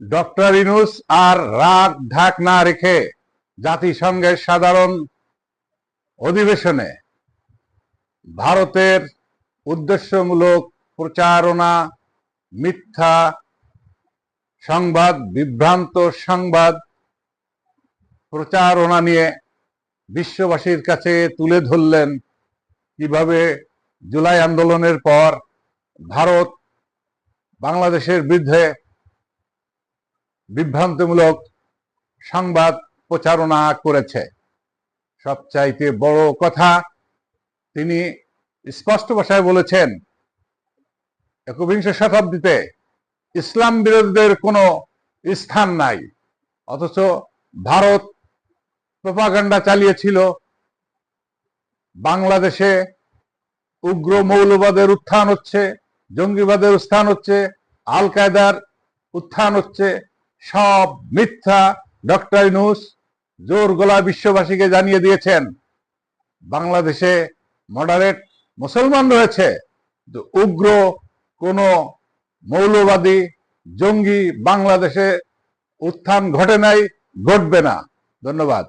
Doctor Yunus আর রাগ ঢাক না রেখে জাতিসংঘের সাধারণ অধিবেশনে ভারতের উদ্দেশ্যমূলক প্রচারণা, মিথ্যা সংবাদ, বিভ্রান্ত সংবাদ প্রচারণা নিয়ে বিশ্ববাসীর কাছে তুলে ধরলেন কীভাবে জুলাই আন্দোলনের পর ভারত বাংলাদেশের বিরুদ্ধে বিভ্রান্তিমূলক সংবাদ প্রচারণা করেছে। সবচাইতে বড় কথা তিনি স্পষ্ট ভাষায় বলেছেন, একবিংশ শতাব্দীতে ইসলাম বিরোধীদের কোনো স্থান নাই, অথচ ভারত প্রপাগান্ডা চালিয়েছিল। বাংলাদেশে উগ্র মৌলবাদের উত্থান হচ্ছে, জঙ্গিবাদের উত্থান হচ্ছে আল কায়দার উত্থান হচ্ছে সব মিথ্যা ডক্টর ইনুস জোর গলা বিশ্ববাসীকে জানিয়ে দিয়েছেন। বাংলাদেশে মডারেট মুসলমান রয়েছে। উগ্র কোন মৌলবাদী জঙ্গি বাংলাদেশে উত্থান ঘটে নাই, ঘটবে না। ধন্যবাদ।